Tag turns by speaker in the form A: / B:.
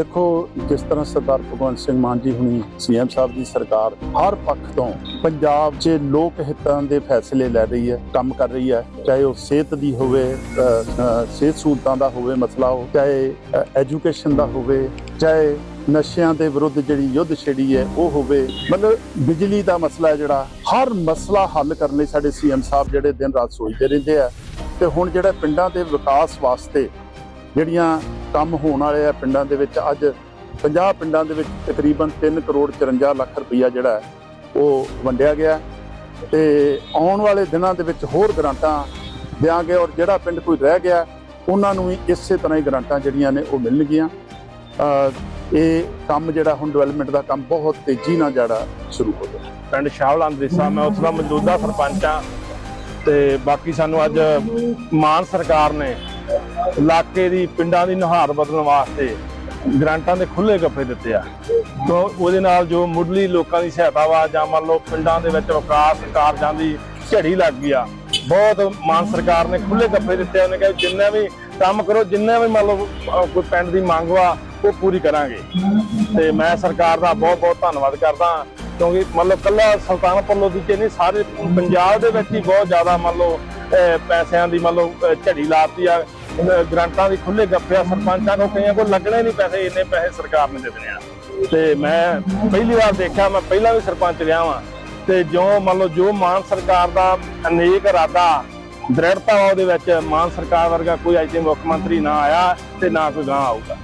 A: ਦੇਖੋ ਜਿਸ ਤਰ੍ਹਾਂ ਸਰਦਾਰ ਭਗਵੰਤ ਸਿੰਘ ਮਾਨ ਜੀ ਹੁਣੀ ਸੀਐਮ ਸਾਹਿਬ ਦੀ ਸਰਕਾਰ ਹਰ ਪੱਖ ਤੋਂ ਪੰਜਾਬ 'ਚ ਲੋਕ ਹਿੱਤਾਂ ਦੇ ਫੈਸਲੇ ਲੈ ਰਹੀ ਹੈ, ਕੰਮ ਕਰ ਰਹੀ ਹੈ, ਚਾਹੇ ਉਹ ਸਿਹਤ ਦੀ ਹੋਵੇ ਸਿਹਤ ਸਹੂਲਤਾਂ ਦਾ ਹੋਵੇ ਮਸਲਾ ਉਹ, ਚਾਹੇ ਐਜੂਕੇਸ਼ਨ ਦਾ ਹੋਵੇ, ਚਾਹੇ ਨਸ਼ਿਆਂ ਦੇ ਵਿਰੁੱਧ ਜਿਹੜੀ ਯੁੱਧ ਛੇੜੀ ਹੈ, ਉਹ ਹੋਵੇ, ਮਤਲਬ ਬਿਜਲੀ ਦਾ ਮਸਲਾ ਜਿਹੜਾ, ਹਰ ਮਸਲਾ ਹੱਲ ਕਰਨ ਲਈ ਸਾਡੇ ਸੀਐਮ ਸਾਹਿਬ ਜਿਹੜੇ ਦਿਨ ਰਾਤ ਸੋਚਦੇ ਰਹਿੰਦੇ ਆ, ਤੇ ਹੁਣ ਜਿਹੜਾ ਪਿੰਡਾਂ ਦੇ ਵਿਕਾਸ ਵਾਸਤੇ ਜਿਹੜੀਆਂ ਕੰਮ ਹੋਣ ਵਾਲੇ ਆ ਪਿੰਡਾਂ ਦੇ ਵਿੱਚ। ਅੱਜ 50 ਪਿੰਡਾਂ ਦੇ ਵਿੱਚ ਤਕਰੀਬਨ 3 ਕਰੋੜ 54 ਲੱਖ ਰੁਪਈਆ ਜਿਹੜਾ ਹੈ ਉਹ ਵੰਡਿਆ ਗਿਆ। ਤੇ ਆਉਣ ਵਾਲੇ ਦਿਨਾਂ ਦੇ ਵਿੱਚ ਹੋਰ ਗ੍ਰਾਂਟਾਂ ਦਿਆਂਗੇ ਔਰ ਜਿਹੜਾ ਪਿੰਡ ਕੋਈ ਰਹਿ ਗਿਆ ਉਹਨਾਂ ਨੂੰ ਵੀ ਇਸੇ ਤਰ੍ਹਾਂ ਹੀ ਗ੍ਰਾਂਟਾਂ ਜਿਹੜੀਆਂ ਨੇ ਉਹ ਮਿਲਣਗੀਆਂ। ਇਹ ਕੰਮ ਜਿਹੜਾ ਹੁਣ ਡਿਵੈਲਪਮੈਂਟ ਦਾ ਕੰਮ ਬਹੁਤ ਤੇਜ਼ੀ ਨਾਲ ਜਿਹੜਾ ਸ਼ੁਰੂ ਹੋ ਗਿਆ।
B: ਪਿੰਡ ਸ਼ਾਹਵਲਾਂ ਦੇਸਾ ਮੈਂ ਉਸ ਦਾ ਮੌਜੂਦਾ ਸਰਪੰਚ ਆ ਤੇ ਬਾਕੀ ਸਾਨੂੰ ਅੱਜ ਮਾਨ ਸਰਕਾਰ ਨੇ ਇਲਾਕੇ ਦੀ ਪਿੰਡਾਂ ਦੀ ਨੁਹਾਰ ਬਦਲਣ ਵਾਸਤੇ ਗ੍ਰਾਂਟਾਂ ਦੇ ਖੁੱਲੇ ਗੱਫੇ ਦਿੱਤੇ ਆ। ਤੋਂ ਉਹਦੇ ਨਾਲ ਜੋ ਮੁੱਢਲੀ ਲੋਕਾਂ ਦੀ ਸਹਾਇਤਾ ਵਾ ਜਾਂ ਮੰਨ ਲਓ ਪਿੰਡਾਂ ਦੇ ਵਿੱਚ ਵਿਕਾਸ ਕਾਰਜਾਂ ਦੀ ਝੜੀ ਲੱਗ ਗਈ ਆ, ਬਹੁਤ ਮਾਨ ਸਰਕਾਰ ਨੇ ਖੁੱਲੇ ਗੱਫੇ ਦਿੱਤੇ ਉਹਨੇ ਕਿਹਾ ਜਿੰਨਾ ਵੀ ਕੰਮ ਕਰੋ, ਜਿੰਨਾ ਵੀ ਮੰਨ ਲਓ ਕੋਈ ਪਿੰਡ ਦੀ ਮੰਗ ਵਾ, ਉਹ ਪੂਰੀ ਕਰਾਂਗੇ। ਤੇ ਮੈਂ ਸਰਕਾਰ ਦਾ ਬਹੁਤ ਬਹੁਤ ਧੰਨਵਾਦ ਕਰਦਾ ਕਿਉਂਕਿ ਮਤਲਬ ਕੱਲਾ ਸੁਲਤਾਨਪੁਰ ਲੋਧੀ ਨਹੀਂ, ਸਾਰੇ ਪੰਜਾਬ ਦੇ ਵਿੱਚ ਹੀ ਬਹੁਤ ਜ਼ਿਆਦਾ ਮੰਨ ਲਓ ਪੈਸਿਆਂ ਦੀ ਮੰਨ ਲਓ ਝੜੀ ਲਾਤੀ ਆ। ਗ੍ਰਾਂਟਾਂ ਦੀ ਖੁੱਲੇ ਗੱਪਿਆ ਸਰਪੰਚਾਂ ਨੂੰ ਕਈਆਂ ਕੋਲ ਲੱਗਣੇ ਨਹੀਂ ਪੈਸੇ, ਇੰਨੇ ਪੈਸੇ ਸਰਕਾਰ ਨੇ ਦੇ ਦੇਣੇ ਆ। ਤੇ ਮੈਂ ਪਹਿਲੀ ਵਾਰ ਦੇਖਿਆ, ਮੈਂ ਪਹਿਲਾਂ ਵੀ ਸਰਪੰਚ ਰਿਹਾ ਵਾਂ। ਤੇ ਜੋ ਮੰਨ ਲਓ, ਜੋ ਮਾਨ ਸਰਕਾਰ ਦਾ ਅਨੇਕ ਇਰਾਦਾ, ਦ੍ਰਿੜਤਾ ਵਾ ਉਹਦੇ ਵਿੱਚ, ਮਾਨ ਸਰਕਾਰ ਵਰਗਾ ਕੋਈ ਅੱਜ ਦੇ ਮੁੱਖ ਮੰਤਰੀ ਨਾ ਆਇਆ ਤੇ ਨਾ ਕੋਈ ਗਾਂ ਆਊਗਾ।